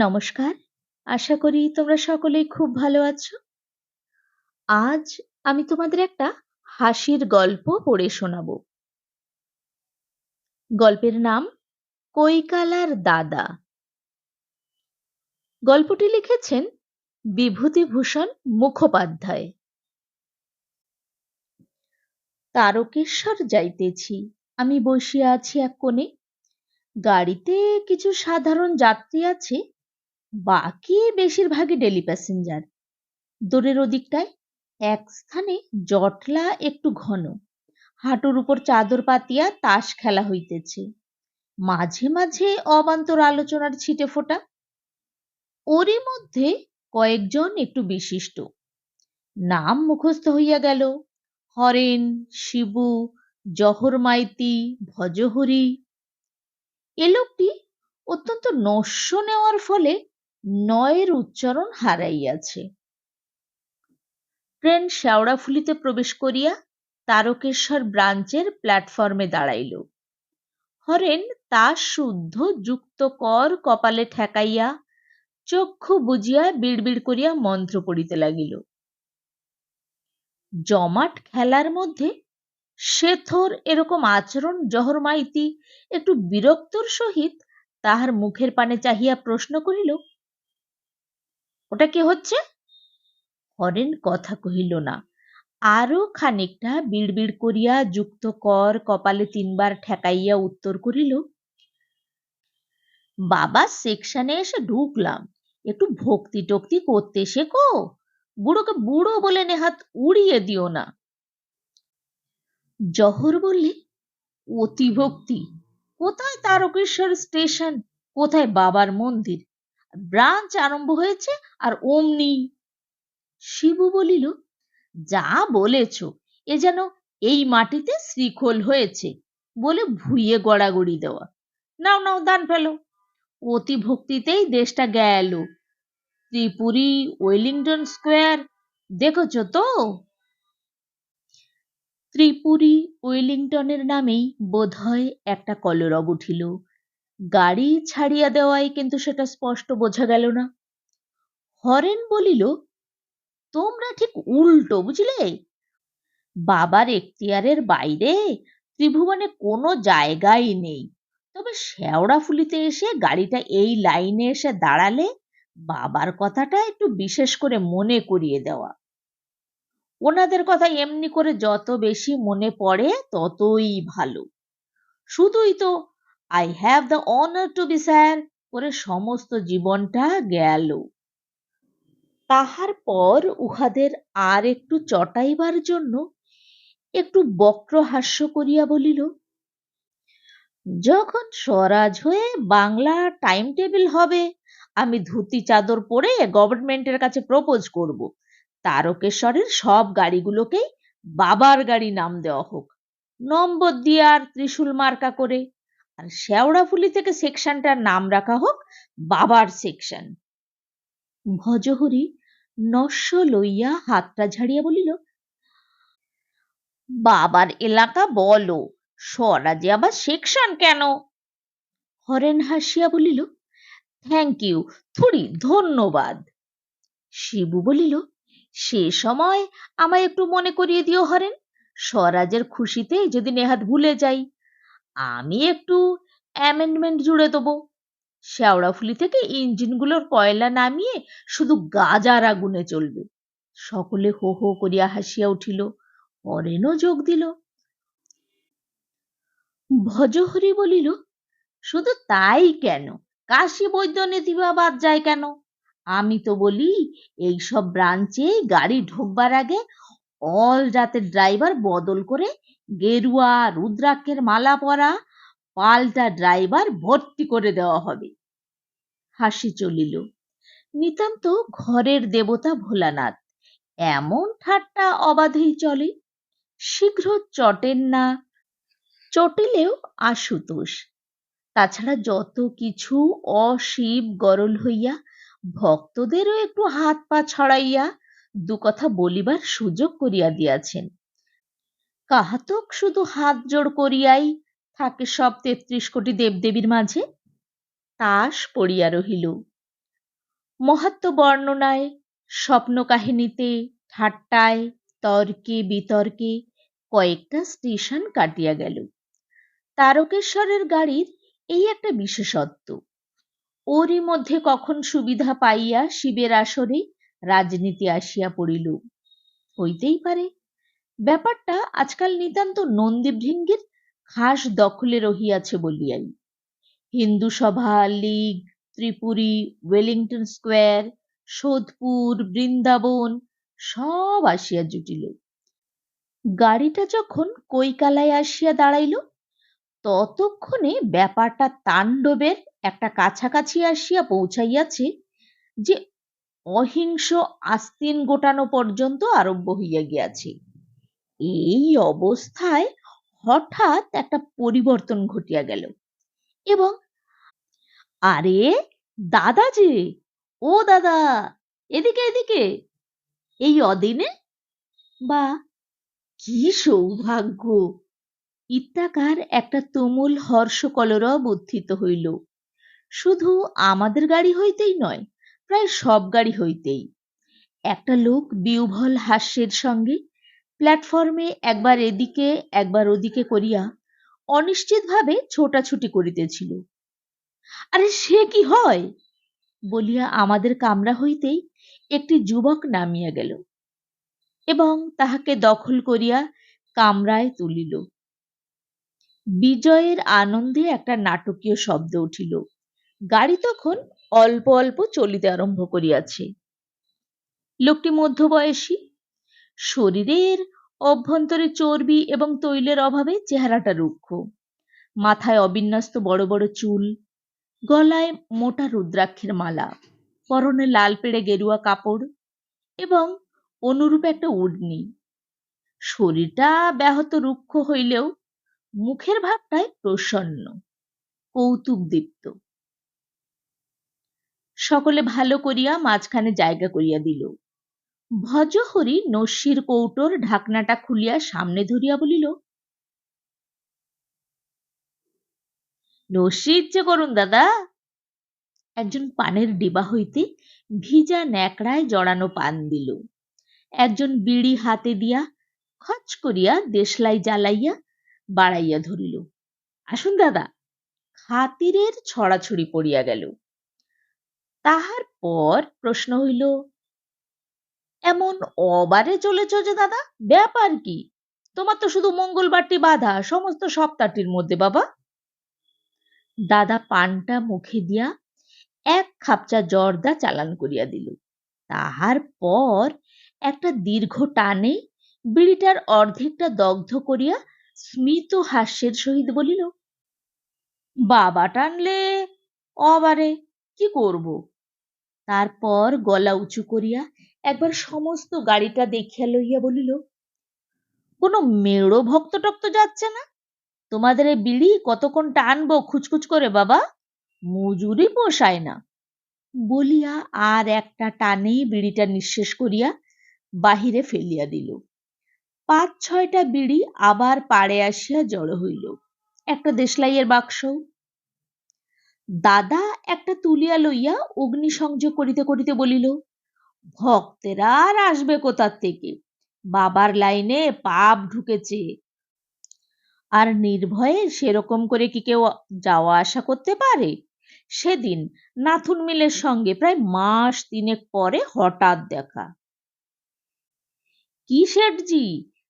নমস্কার। আশা করি তোমরা সকলেই খুব ভালো আছো। আজ আমি তোমাদের একটা হাসির গল্প পড়ে শোনাব। গল্পের নাম, কৈকালার দাদা। গল্পটি লিখেছেন বিভূতিভূষণ মুখোপাধ্যায়। তারকেশ্বর যাইতেছি। আমি বসিয়া আছি এক কোণে। গাড়িতে কিছু সাধারণ যাত্রী আছে। বাকি বেশিরভাগই ডেলি প্যাসেঞ্জার দূরের ওদিকটায় এক স্থানে জটলা একটু ঘন। হাঁটুর উপর চাদর পাতিয়া তাস খেলা হইতেছে। মাঝে মাঝে অবান্তর আলোচনার ছিটে ফোটা। ওরই মধ্যে কয়েকজন একটু বিশিষ্ট। নাম মুখস্থ হইয়া গেল। হরেন, শিবু, জহর মাইতি, ভজহরি। এ লোকটি অত্যন্ত নস্য নেওয়ার ফলে নয়ের উচ্চারণ হারাইয়াছে। ট্রেন শেওড়াফুলিতে প্রবেশ করিয়া তারকেশ্বর ব্রাঞ্চের প্ল্যাটফর্মে দাঁড়াইল। হরেন তা শুদ্ধ যুক্ত কর কপালে ঠেকাইয়া চক্ষু বুঝিয়া বিড়বিড় করিয়া মন্ত্র পড়িতে লাগিল। জমাট খেলার মধ্যে শেথর এরকম আচরণ জহর মাইতি একটু বিরক্তর সহিত তাহার মুখের পানে চাহিয়া প্রশ্ন করিল ওটা কি হচ্ছে? হরেন কথা কহিল না। আরও খানিকটা বিড়বিড় করিয়া যুক্ত কর কপালে তিনবার ঠেকাইয়া উত্তর করিল, বাবা, সেকশনে এসে ঢুকলাম। একটু ভক্তি টক্তি করতে শেখো। বুড়োকে বুড়ো বলে নেহাত উড়িয়ে দিও না জহর বললে অতিভক্তি কোথায় তারকেশ্বর স্টেশন? কোথায় বাবার মন্দির? ব্রাঞ্চ আরম্ভ হয়েছে আর অমনি শিবু বলিল, যা বলেছ, এ যেন এই মাটিতে শ্রীখোল হয়েছে বলে ভুইয়ে গড়াগড়ি দেওয়া। নাও নাও, দান ফেলো। অতি ভক্তিতেই দেশটা গেল। ত্রিপুরী ওয়েলিংটন স্কোয়ার, দেখেছ তো? ত্রিপুরী ওয়েলিংটনের নামেই বোধহয় একটা কলরব উঠিল। গাড়ি ছাড়িয়া দেওয়ায় কিন্তু সেটা স্পষ্ট বোঝা গেল না। হরেন বলিল, তোমরা ঠিক উল্টো বুঝলে? বাবার এখতিয়ারের বাইরে ত্রিভুবনে কোনো জায়গাই নেই। তবে শেওড়াফুলিতে এসে গাড়িটা এই লাইনে এসে দাঁড়ালে বাবার কথাটা একটু বিশেষ করে মনে করিয়ে দেওয়া। ওনাদের কথা এমনি করে যত বেশি মনে পড়ে ততই ভালো। শুধুই তো I have the honour to be sir করে সমস্ত জীবনটা গেল। তাহার পর উহাদের আর একটু চটাইবার জন্য একটু বক্র হাস্য করিয়া বলিল, যখন স্বরাজ হয়ে বাংলা টাইম টেবিল হবে, আমি ধুতি চাদর পরে গভর্নমেন্টের কাছে প্রপোজ করব। তারকেশ্বরের সব গাড়িগুলোকেই বাবার গাড়ি নাম দেওয়া হোক। নম্বর দিয়ে আর ত্রিশূল মার্কা করে আর শেওড়াফুলি থেকে সেকশনটার নাম রাখা হোক, বাবার সেকশন। ভজহরি নস্য লইয়া হাতটা ঝাড়িয়া বলিল, বাবার এলাকা বলো স্বরাজে আবার সেকশন কেন? হরেন হাসিয়া বলিল, থ্যাংক ইউ থুড়ি ধন্যবাদ। শিবু বলিল, সে সময় আমায় একটু মনে করিয়ে দিও হরেন, স্বরাজের খুশিতে যদি নেহাত ভুলে যাই। আমি একটু অ্যামেন্ডমেন্ট জুড়ে দেবো। শেওড়াফুলি থেকে ইঞ্জিনগুলোর কয়লা নামিয়ে শুধু গাজার আগুনে চলবে সকলে হো হো করিয়া হাসিয়া উঠিল। হরেনও যোগ দিল। ভজহরি বলিল, শুধু তাই কেন? কাশি বৈদ্য নীতিবা বাদ যায় কেন? আমি তো বলি, এইসব ব্রাঞ্চে গাড়ি ঢুকবার আগে অল রাতের ড্রাইভার বদল করে গেরুয়া, রুদ্রাক্ষের মালা পরা পাল্টা ড্রাইভার ভর্তি করে দেওয়া হবে। হাসি চলিল। নিতান্ত ঘরের দেবতা ভোলানাথ, এমন ঠাট্টা অবাধেই চলে। শীঘ্র চটেন না, চটিলেও আশুতোষ। তাছাড়া যত কিছু অশিব গরল হইয়া, ভক্তদেরও একটু হাত পা ছড়াইয়া দু কথা বলিবার সুযোগ করিয়া দিয়াছেন। কাহাতক শুধু হাত জোড় করিয়াই থাকে সব তেত্রিশ কোটি দেবদেবীর মাঝে? তাস পড়িয়া রহিল। মহাত্ম বর্ণনায়, স্বপ্ন কাহিনীতে, ঠাট্টায়, তর্কে, বিতর্কে কয়েকটা স্টেশন কাটিয়া গেল। তারকেশ্বরের গাড়ির এই একটা বিশেষত্ব, ওরই মধ্যে কখন সুবিধা পাইয়া শিবের আসরে রাজনীতি আসিয়া পড়িল। হইতেই পারে ব্যাপারটা আজকাল নিতান্ত নন্দীভৃঙ্গের খাস দখলে রহিয়াছে বলিয়াই। Hindu Sabha, league, Tripuri, Wellington Square, Sodpur, Brindaban, সব আসিয়া জুটিল। গাড়িটা যখন কৈকালায় আসিয়া দাঁড়াইল, ততক্ষণে ব্যাপারটা তাণ্ডবের একটা কাছাকাছি আসিয়া পৌঁছাইয়াছে যে অহিংস আস্তিন গোটানো পর্যন্ত আরম্ভ হইয়া গিয়াছে। এই অবস্থায় হঠাৎ একটা পরিবর্তন ঘটিয়া গেল। এবং আরে দাদা যে ও দাদা! এদিকে এদিকে! এই অদিনে? বা, কি সৌভাগ্য! ইত্যাকার একটা তুমুল হর্ষ কলরব উত্থিত হইল। শুধু আমাদের গাড়ি হইতেই নয়, প্রায় সব গাড়ি হইতেই। একটা লোক বিউভল হাস্যের সঙ্গে প্ল্যাটফর্মে একবার এদিকে, একবার ওদিকে করিয়া অনিশ্চিতভাবে ছোটাছুটি করিতেছিল। আরে সে কি হয়? বলিয়া আমাদের কামরা হইতেই একটি যুবক নামিয়া গেল এবং তাহাকে দখল করিয়া কামরায় তুলিল। বিজয়ের আনন্দে একটা নাটকীয় শব্দ উঠিল। গাড়ি তখন অল্প অল্প চলিতে আরম্ভ করিয়াছে। লোকটি মধ্যবয়সী শরীরের অভ্যন্তরে চর্বি এবং তৈলের অভাবে চেহারাটা রুক্ষ। মাথায় অবিন্যস্ত বড় বড় চুল, গলায় মোটা রুদ্রাক্ষের মালা, পরনে লাল পেড়ে গেরুয়া কাপড় এবং অনুরূপ একটা উডনি শরীরটা ব্যাহত রুক্ষ হইলেও মুখের ভাবটায় প্রসন্ন, কৌতুক দীপ্ত। সকলে ভালো করিয়া মাঝখানে জায়গা করিয়া দিল। ভজহরি নস্যির কৌটোর ঢাকনাটা খুলিয়া সামনে ধরিয়া বলিল, নস্যি ইচ্ছে করুন, দাদা। একজন পানের ডিবা হইতে ভিজা ন্যাকড়ায় জড়ানো পান দিল। একজন বিড়ি হাতে দিয়া খচ করিয়া দেশলাই জ্বালাইয়া বাড়াইয়া ধরিল, আসুন, দাদা। খাতিরের ছড়াছড়ি পড়িয়া গেল। তাহার পর প্রশ্ন হইল এমন অবারে চলেছ যে দাদা? ব্যাপার কি? তোমার তো শুধু মঙ্গলবারটি বাধা, সমস্ত সপ্তাহটির মধ্যে বাবা। দাদা পানটা মুখে দিয়া এক খাপচা জর্দা চালান করিয়া দিল। তাহার পর একটা দীর্ঘ টানে বিড়িটার অর্ধেকটা দগ্ধ করিয়া স্মিত হাস্যের সহিত বলিল, বাবা টানলে? অবারে, কি করব? তারপর গলা উঁচু করিয়া একবার সমস্ত গাড়িটা দেখিয়া লইয়া বলিল, কোনো মেড়ো ভক্ত টক্ত যাচ্ছে না? তোমাদের এই বিড়ি কতক্ষণ টানবো খুচখুচ করে, বাবা? মজুরি পোষায় না। বলিয়া আর একটা টানেই বিড়িটা নিঃশেষ করিয়া বাহিরে ফেলিয়া দিল। পাঁচ ছয়টা বিড়ি আবার পাড়ে আসিয়া জড়ো হইল। একটা দেশলাইয়ের বাক্স। দাদা একটা তুলিয়া লইয়া অগ্নি সংযোগ করিতে করিতে বলিল ভক্তেরা আর আসবে কোথার থেকে? বাবার লাইনে পাপ ঢুকেছে। আর নির্ভয়ে সেরকম করে কি কেউ যাওয়া আসা করতে পারে? সেদিন নাথুন মিলের সঙ্গে প্রায় মাস তিনেক পরে হঠাৎ দেখা। কি শেঠজি?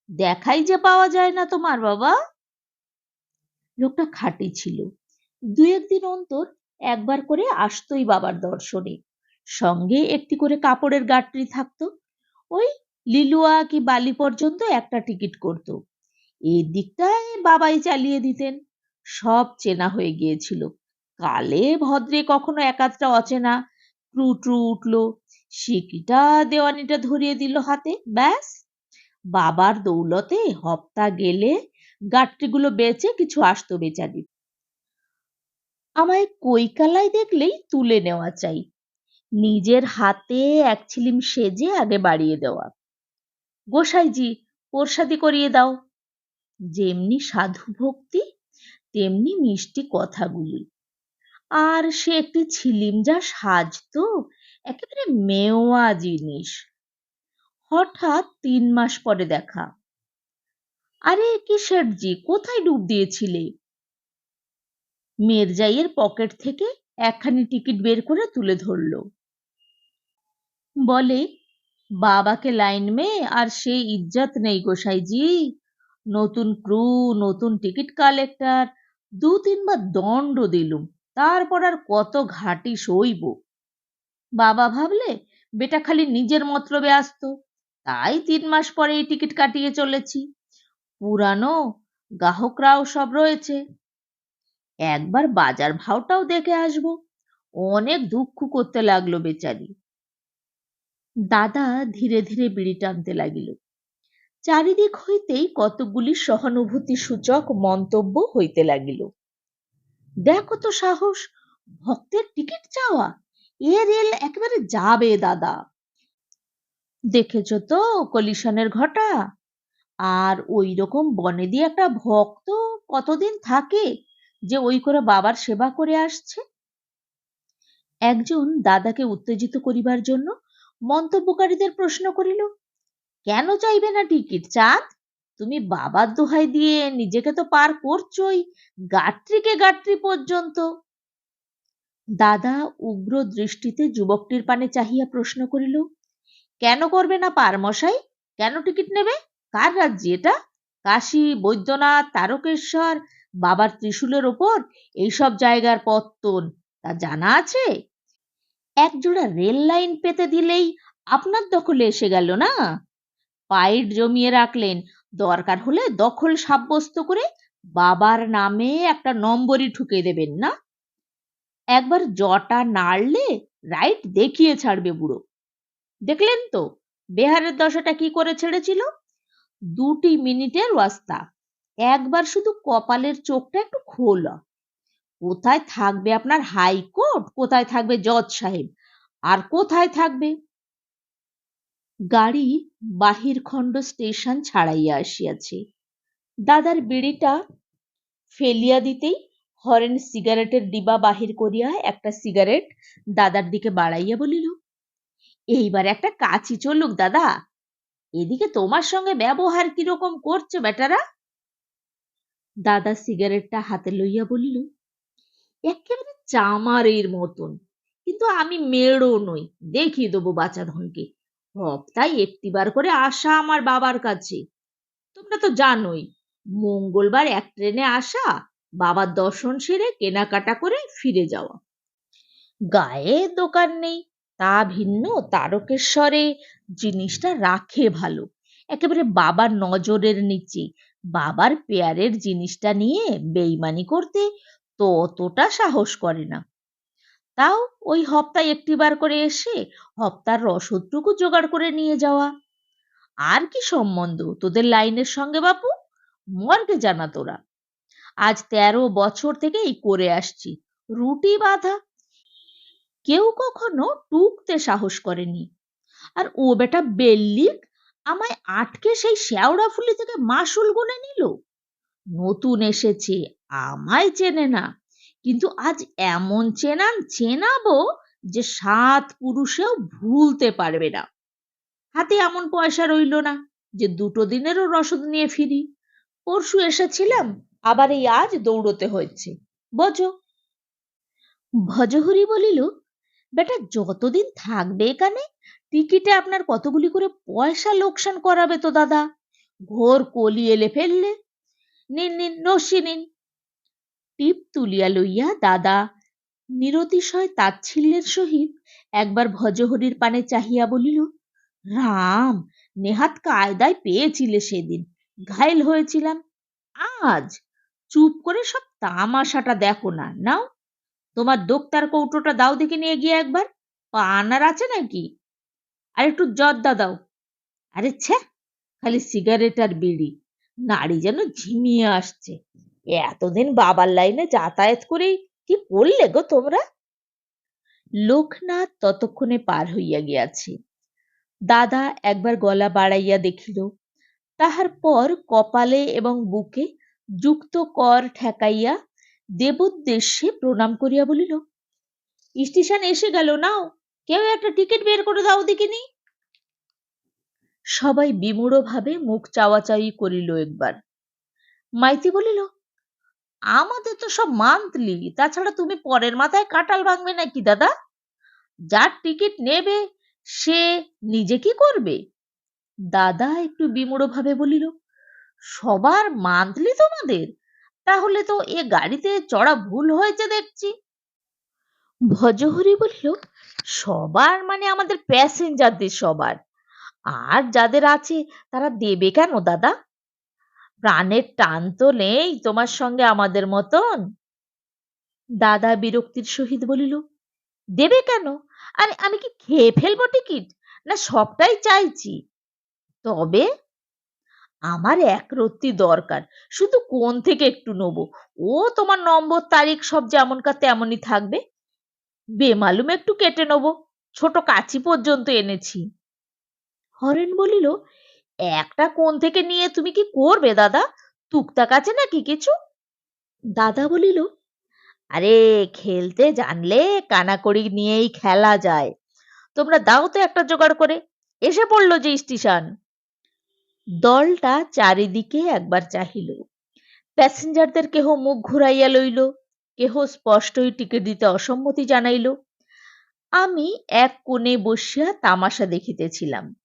দেখাই যে পাওয়া যায় না তোমার বাবা। লোকটা খাঁটি ছিল। দু একদিন অন্তর একবার করে আসতোই বাবার দর্শনে। সঙ্গে একটি করে কাপড়ের গাঁটরি থাকতো। ওই লিলুয়া কি বালি পর্যন্ত একটা টিকিট করতো। এই দিকটায় বাবাই চালিয়ে দিতেন। সব চেনা হয়ে গিয়েছিল। কালে ভদ্রে কখনো একাধটা অচেনা ক্রু ট্রু উঠল। সিকিটা দেওয়ানিটা ধরিয়ে দিল হাতে, ব্যাস। বাবার দৌলতে হপ্তা গেলে গাট্টিগুলো বেচে কিছু আসতো বেচারি আমায় কৈকালায় দেখলেই তুলে নেওয়া চাই। নিজের হাতে এক ছিলিম সেজে আগে বাড়িয়ে দেওয়া। গোসাইজি প্রসাদি করিয়ে দাও। যেমনি সাধু ভক্তি, তেমনি মিষ্টি কথাগুলি। আর সে একটি ছিলিম যা সাজতো, একেবারে মেওয়া জিনিস। হঠাৎ তিন মাস পরে দেখা। আরে কি শেঠজি কোথায় ডুব দিয়েছিলে? মির্জাইয়ের পকেট থেকে একখানি টিকিট বের করে তুলে ধরল। বলে, বাবাকে লাইন মে, আর সে ইজ্জত নেই গোসাইজি নতুন ক্রু, নতুন টিকিট কালেক্টর, দু তিনবার দণ্ড দিলুম, তারপর আর কত ঘাটি সইব? বাবা ভাবলে, বেটা খালি নিজের মতলবে আসতো। তাই তিন মাস পরে এই টিকিট কাটিয়ে চলেছি। পুরানো গ্রাহকরাও সব রয়েছে। একবার বাজার ভাওটাও দেখে আসব। অনেক দুঃখ করতে লাগল বেচারি। দাদা ধীরে ধীরে বিড়ি টানতে লাগিল। চারিদিক হইতেই কতকগুলি সহানুভূতি সূচক মন্তব্য হইতে লাগিল। দেখো তো সাহস, ভক্তের টিকিট চাওয়া, এ রেল একেবারে যাবে দাদা। দেখেছ তো কলিশনের ঘটা? আর ওই রকম বনে দিয়ে একটা ভক্ত কতদিন থাকে যে ওই করে বাবার সেবা করে আসছে? একজন দাদাকে উত্তেজিত করিবার জন্য মন্তব্যকারীদের প্রশ্ন করিল, কেন চাইবে না টিকিট, চাঁদ? তুমি বাবার দোহাই দিয়ে নিজেকে তো পার করছই, গাত্রীকে গাত্রী পর্যন্ত। দাদা উগ্র দৃষ্টিতে যুবকটির পানে চাহিয়া প্রশ্ন করিল, কেন করবে না পার মশাই কেন টিকিট নেবে? কার রাজ্যে এটা? কাশী, বৈদ্যনাথ, তারকেশ্বর, বাবার ত্রিশূলের ওপর? এইসব জায়গার পত্তন, তা জানা আছে? একজোড়া রেল লাইন পেতে দিলেই আপনার দখলে এসে গেল না? পাইট জমিয়ে রাখলেন, দরকার হলে দখল সাব্যস্ত করে বাবার নামে একটা নম্বরই ঠুকে দেবেন না? একবার জটা নাড়লে রাইট দেখিয়ে ছাড়বে বুড়ো। দেখলেন তো, বেহারের দশাটা কি করে ছেড়েছিল? দুটি মিনিটের ওয়াস্তা একবার শুধু কপালের চোখটা একটু খোলা। কোথায় থাকবে আপনার হাইকোর্ট কোথায় থাকবে জজ সাহেব? আর কোথায় থাকবে? গাড়ি বাহিরখণ্ড স্টেশন ছাড়াইয়া আসিয়াছে। দাদার বিড়িটা ফেলিয়া দিতেই হরেন সিগারেটের ডিবা বাহির করিয়া একটা সিগারেট দাদার দিকে বাড়াইয়া বলিল, এইবার একটা কাছি চলুক দাদা। এদিকে তোমার সঙ্গে ব্যবহার কীরকম করছে বেটারা? দাদা সিগারেটটা হাতে লইয়া বলিল একেবারে চামারের মতন। কিন্তু আমি মেড়ো নই, দেখিয়ে দেবো বাচ্চা ধনকে হপ্তায় একটিবার করে আসা আমার বাবার কাছে। তোমরা তো জানোই, মঙ্গলবার এক ট্রেনে আসা, বাবার দর্শন সেরে কেনাকাটা করে ফিরে যাওয়া। গায়ে দোকান নেই, তা ভিন্ন, তারকেশ্বরে জিনিসটা রাখে ভালো। একেবারে বাবার নজরের নিচে, বাবার পেয়ারের জিনিসটা নিয়ে বেইমানি করতে ততটা সাহস করে না। তাও ওই হপ্তায় একটিবার করে এসে হপ্তার রসদটুকু জোগাড় করে নিয়ে যাওয়া। আর কি সম্বন্ধ তোদের লাইনের সঙ্গে বাপু? মর্গে জানা তোরা। আজ তেরো বছর থেকে এই করে আসছি, রুটি বাঁধা। কেউ কখনো টুকতে সাহস করেনি। আর ও বেটা বেল্লিক আমায় আটকে সেই শেওড়া ফুলি থেকে মাসুল গুনে নিল। নতুন এসেছে, আমায় চেনে না। কিন্তু আজ এমন চেনান চেনাবো যে সাত পুরুষেও ভুলতে পারবে না। হাতে এমন পয়সা রইল না যে দুটো দিনেরও রসদ নিয়ে ফিরি। পরশু এসেছিলাম, আবার এই আজ দৌড়তে হয়েছে। বোঝো ভজহরি বলিল, বেটা, যতদিন থাকবে এখানে, টিকিটে আপনার কতগুলি করে পয়সা লোকসান করাবে তো দাদা। ঘোর কলি এলে ফেললে নিন নিন নসি নিন। টিপ তুলিয়া লইয়া দাদা নিরতিশয় তাচ্ছিল্যের সহিত একবার ভজহরির পানে চাহিয়া বলিল, রাম, নেহাত কায়দায় পেয়েছিলে সেদিন। ঘায়েল হয়েছিলাম। আজ চুপ করে সব তামাশাটা দেখো না। নাও, তোমার দোক্তার কৌটোটা দাও দেখে নিয়ে গিয়ে একবার। পানার আছে নাকি? আর একটু জর্দা দাও। আরে ছে খালি সিগারেট আর বিড়ি। নাড়ি যেন ঝিমিয়ে আসছে। এতদিন বাবার লাইনে যাতায়াত করেই কি করলে গো তোমরা? লোকনাথ ততক্ষণে পার হইয়া গিয়াছে। দাদা একবার গলা বাড়াইয়া দেখিল, তাহার পর কপালে এবং বুকে যুক্ত কর ঠেকাইয়া দেবোদ্দেশ্যে প্রণাম করিয়া বলিল স্টেশন এসে গেল নাও, কেউ একটা টিকিট বের করে দাও দেখিনি? সবাই বিমূঢ়ভাবে মুখ চাওয়াচাওয়ি করিল একবার। মাইতি বলিল, আমাদের তো সব মান্থলি, তাছাড়া তুমি পরের মাথায় কাটাল ভাঙবে নাকি দাদা? যার টিকিট নেবে, সে নিজে কি করবে? দাদা একটু বিমূঢ়ভাবে বলিল, সবার মান্থলি তোমাদের? তাহলে তো এ গাড়িতে চড়া ভুল হয়েছে দেখছি। ভজহরি বলিল, সবার মানে আমাদের প্যাসেঞ্জারদের সবার। আর যাদের আছে, তারা দেবে কেন, দাদা? প্রাণের টান তো নেই তোমার সঙ্গে আমাদের মতন। দাদা বিরক্তির সহিত বলিল, দেবে কেন? আরে, আমি কি খেয়ে ফেলব টিকিট? না, সবটাই চাইছি। তবে আমার এক রত্তি দরকার, শুধু কোন থেকে একটু নেব? ও তোমার নম্বর, তারিখ সব যেমনকার তেমনই থাকবে। বেমালুম একটু কেটে নেব। ছোট কাচি পর্যন্ত এনেছি। হরেন বলিল, একটা কোণ থেকে নিয়ে তুমি কি করবে দাদা? টুকটাক আছে নাকি কিছু? দাদা বলিল, আরে, খেলতে জানলে কানাকড়ি নিয়েই খেলা যায়। তোমরা দাও তো একটা জোগাড় করে। এসে পড়ল যে স্টেশন। দলটা চারিদিকে একবার চাহিল। প্যাসেঞ্জারদের কেহ মুখ ঘুরাইয়া লইল, কেহ স্পষ্টই টিকিট দিতে অসম্মতি জানাইল। আমি এক কোণে বসিয়া তামাশা দেখিতেছিলাম।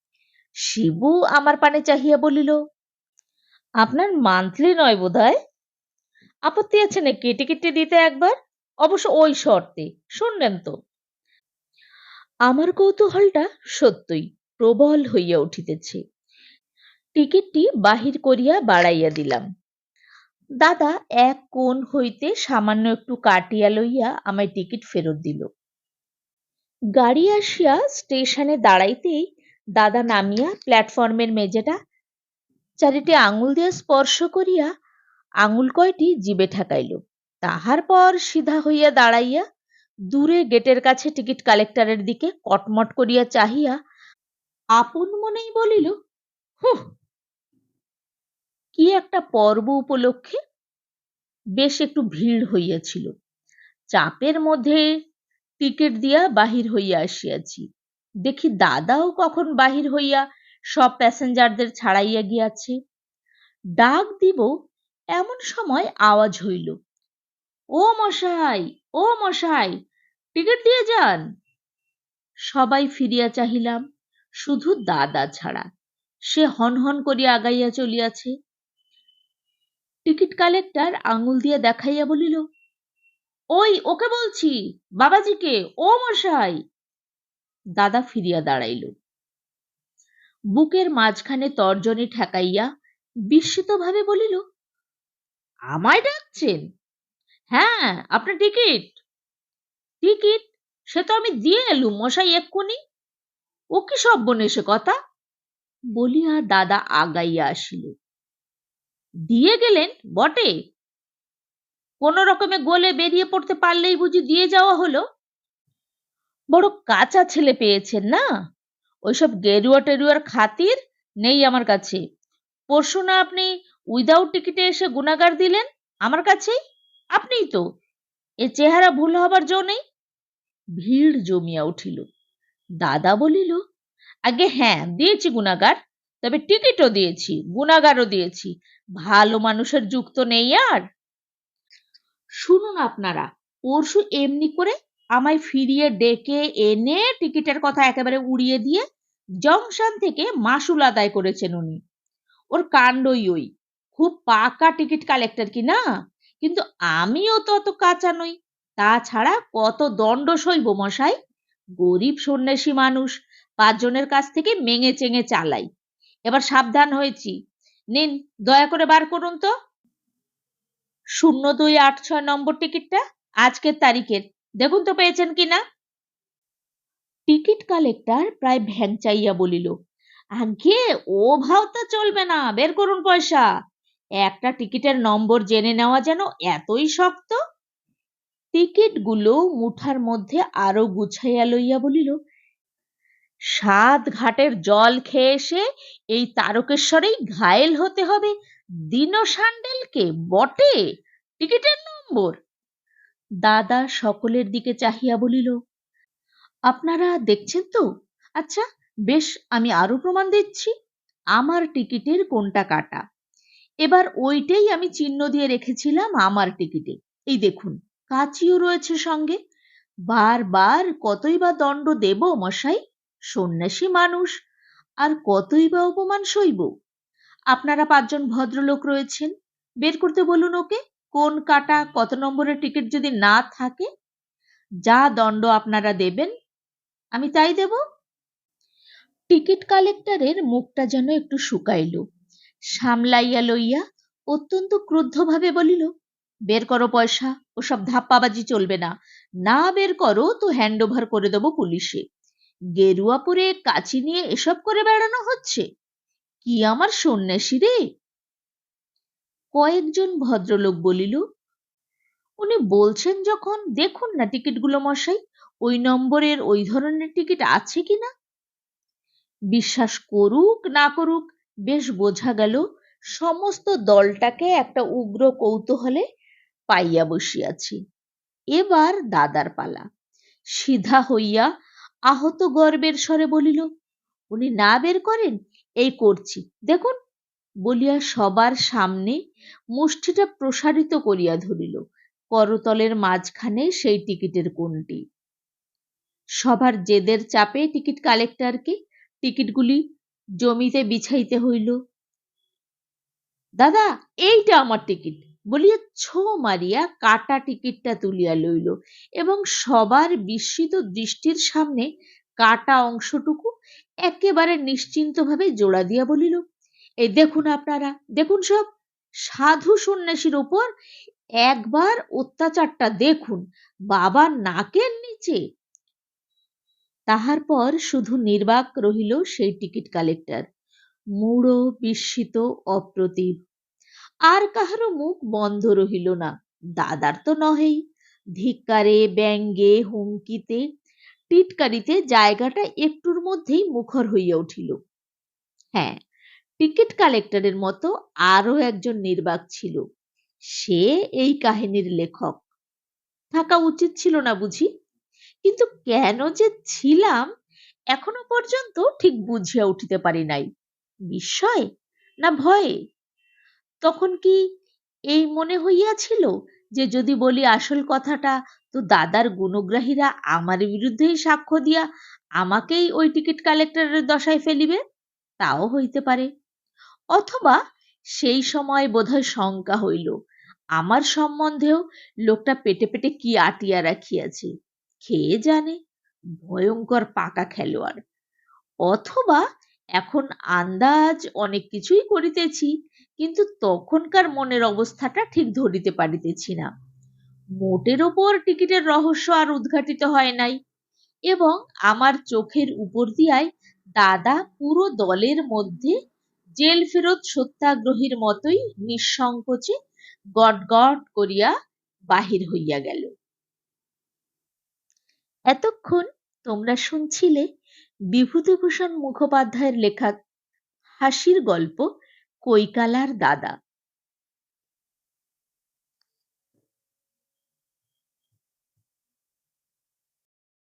শিবু আমার পানে চাহিয়া বলিল, আপনার মান্থলি নয় বোধহয়? আপত্তি আছে নাকি? টিকিটটি দিতে একবার? অবশ্য ওই শর্তে, শুনলেন তো? আমার কৌতূহলটা সত্যই প্রবল হইয়া উঠিতেছে। টিকিটটি বাহির করিয়া বাড়াইয়া দিলাম। দাদা এক কোণ হইতে সামান্য একটু কাটিয়া লইয়া আমায় টিকিট ফেরত দিল। গাড়ি আসিয়া স্টেশনে দাঁড়াইতেই দাদা নামিয়া প্ল্যাটফর্মের মেঝেটা চারিটি আঙুল দিয়া স্পর্শ করিয়া আঙুল কয়টি জিবে ঠেকাইল। তাহার পর সিধা হইয়া দাঁড়াইয়া দূরে গেটের কাছে টিকিট কালেক্টরের দিকে কটমট করিয়া চাহিয়া আপন মনেই বলিল কি একটা পর্ব উপলক্ষে বেশ একটু ভিড় হইয়াছিল। চাপের মধ্যে টিকিট দিয়া বাহির হইয়া আসিয়াছি। দেখি দাদাও কখন বাহির হইয়া সব প্যাসেঞ্জারদের ছাড়াইয়া গিয়াছে। ডাক দিব, এমন সময় আওয়াজ হইল, ও মশাই ও মশাই, টিকিট দিয়ে যান। সবাই ফিরিয়া চাহিলাম, শুধু দাদা ছাড়া। সে হন হন করিয়া আগাইয়া চলিয়াছে। টিকিট কালেক্টর আঙুল দিয়া দেখাইয়া বলিল, ওই, ওকে বলছি, বাবাজিকে, ও মশাই। দাদা ফিরিয়া দাঁড়াইল। বুকের মাঝখানে তর্জনী ঠেকাইয়া বিস্মিতভাবে বলিল, আমায় ডাকছেন? হ্যাঁ আপনার টিকিট। টিকিট? সে তো আমি দিয়ে এলুম, মশাই, এক্ষুনি? ও কি সব বনেছে কথা? বলিয়া দাদা আগাইয়া আসিল। দিয়ে গেলেন? বটে? কোন রকমে গোলে বেরিয়ে পড়তে পারলেই বুঝি দিয়ে যাওয়া হলো? বড় কাঁচা ছেলে পেয়েছেন না? ওইসব গেরুয়া টেরুয়ার খাতির নেই আমার কাছে। পরশু না আপনি উইদাউট টিকিটে এসে গুণাগার দিলেন? আমার কাছেই? আপনিই তো। এ চেহারা ভুল হবার জো নেই? ভিড় জমিয়া উঠিল। দাদা বলিল, আগে হ্যাঁ দিয়েছি গুণাগার, তবে টিকিটও দিয়েছি, গুণাগারও দিয়েছি। ভালো মানুষের যুক্ত নেই আর। শুনুন আপনারা, পরশু এমনি করে আমায় ফিরিয়ে ডেকে এনে টিকিটের কথা একেবারে উড়িয়ে দিয়ে জংশন থেকে মাসুল আদায় করেছেন উনি। ওর কাণ্ডই ওই। খুব পাকা টিকিট কালেক্টর কি না? কিন্তু আমিও তো অত কাঁচা নই। তাছাড়া কত দণ্ড সইব মশাই? গরিব সন্ন্যাসী মানুষ, পাঁচজনের কাছ থেকে মেঙে চেঙে চালাই। এবার সাবধান হয়েছি। নিন, দয়া করে বার করুন তো। শূন্য দুই আট ছয় নম্বর টিকিটটা আজকের তারিখের। দেখুন তো পেয়েছেন কিনা? টিকিট কালেক্টর প্রায় ভ্যাংচাইয়া বলিল আগে ও ভাওতা চলবে না, বের করুন পয়সা। একটা টিকিটের নম্বর জেনে নেওয়া যেন এতই শক্ত? টিকিটগুলো মুঠার মধ্যে আরও গুছাইয়া লইয়া বলিল, সাত ঘাটের জল খেয়ে এসে এই তারকেশ্বরেই ঘায়েল হতে হবে। দিন সান্ডেলকে বটে টিকিটের নম্বর। দাদা সকলের দিকে চাহিয়া বলিল, আপনারা দেখছেন তো? আচ্ছা বেশ, আমি আরও প্রমাণ দিচ্ছি। আমার টিকিটের কোনটা কাটা? এবার ওইটাই আমি চিহ্ন দিয়ে রেখেছিলাম আমার টিকিটে। এই দেখুন, কাচিও রয়েছে সঙ্গে। বারবার কতই বা দণ্ড দেব মশাই? সন্ন্যাসী মানুষ, আর কতই বা অপমান সইব? আপনারা পাঁচজন ভদ্রলোক রয়েছেন, বের করতে বলুন ওকে। কোন কাটা, কত নম্বরের টিকিট যদি না থাকে, যা দণ্ড আপনারা দেবেন, আমি তাই দেব। টিকিট কালেক্টরের মুখটা যেন একটু শুকাইল, সামলাইয়া লইয়া অত্যন্ত ক্রুদ্ধভাবে বলিল, বের করো পয়সা, ওসব ধাপ্পাবাজি চলবে না। না বের করো তো হ্যান্ড ওভার করে দেবো পুলিশে। গেরুয়া পরে কাচি নিয়ে এসব করে বেড়ানো হচ্ছে? কি আমার সন্ন্যাসী রে? কয়েকজন ভদ্রলোক বলিল, উনি বলছেন যখন, দেখুন না টিকিটগুলো মশাই, ওই নম্বরের ওই ধরনের টিকিট আছে কিনা? বিশ্বাস করুক না করুক, বেশ বোঝা গেল, সমস্ত দলটাকে একটা উগ্র কৌতূহলে পাইয়া বসিয়াছি। এবার দাদার পালা। সিধা হইয়া আহত গর্বের স্বরে বলিল, উনি না বের করেন, এই করছি। দেখুন বলিয়া সবার সামনে মুষ্টিটা প্রসারিত করিয়া ধরিল। করতলের মাঝখানে সেই টিকিটের কোনটি সবার জেদের চাপে টিকিট কালেক্টরকে টিকিটগুলি জমিতে বিছাইতে হইল। দাদা, এইটা আমার টিকিট। বলিয়া ছো মারিয়া কাটা টিকিটটা তুলিয়া লইল এবং সবার বিস্মিত দৃষ্টির সামনে কাটা অংশটুকু একেবারে নিশ্চিন্তভাবে জোড়া দিয়া বলিল এই দেখুন আপনারা, দেখুন সব। সাধু সন্ন্যাসীর ওপর একবার অত্যাচারটা দেখুন বাবা নাকের নিচে। তাহার পর শুধু নির্বাক রহিল সেই টিকিট কালেক্টর। মূঢ়, বিস্মিত, অপ্রতিভ। আর কাহারও মুখ বন্ধ রহিল না। দাদার তো নহেই। ধিক্কারে, ব্যঙ্গে, হুমকিতে, টিটকারিতে জায়গাটা একটুর মধ্যেই মুখর হইয়া উঠিল। হ্যাঁ টিকিট কালেক্টরের মতো আরও একজন নির্বাক ছিল। সে এই কাহিনীর লেখক। থাকা উচিত ছিল না বুঝি? কিন্তু কেন যে ছিলাম এখনও পর্যন্ত ঠিক বুঝিয়া উঠিতে পারি নাই। বিস্ময় না ভয়ে? তখন কি এই মনে হইয়াছিল যে যদি বলি আসল কথাটা, তো দাদার গুণগ্রাহীরা আমার বিরুদ্ধেই সাক্ষ্য দিয়া আমাকেই ওই টিকিট কালেক্টরের দশায় ফেলিবে? তাও হইতে পারে। অথবা সেই সময় বোধহয় শঙ্কা হইল। আমার সম্বন্ধেও লোকটা পেটে পেটে কি আটিয়া রাখিয়াছে খেয়ে জানে? ভয়ঙ্কর পাকা খেলোয়াড়। অথবা এখন আন্দাজ অনেক কিছুই করিতেছি, কিন্তু তখনকার মনের অবস্থাটা ঠিক ধরিতে পারিতেছি না। মোটের ওপর টিকিটের রহস্য আর উদ্ঘাটিত হয় নাই এবং আমার চোখের উপর দিয়াই দাদা পুরো দলের মধ্যে জেল ফেরত সত্যাগ্রহীর মতোই নিঃসংকোচে গট করিয়া বাহির হইয়া গেল। এতক্ষণ তোমরা শুনছিলে বিভূতিভূষণ মুখোপাধ্যায়ের লেখা হাসির গল্প কৈকালার দাদা।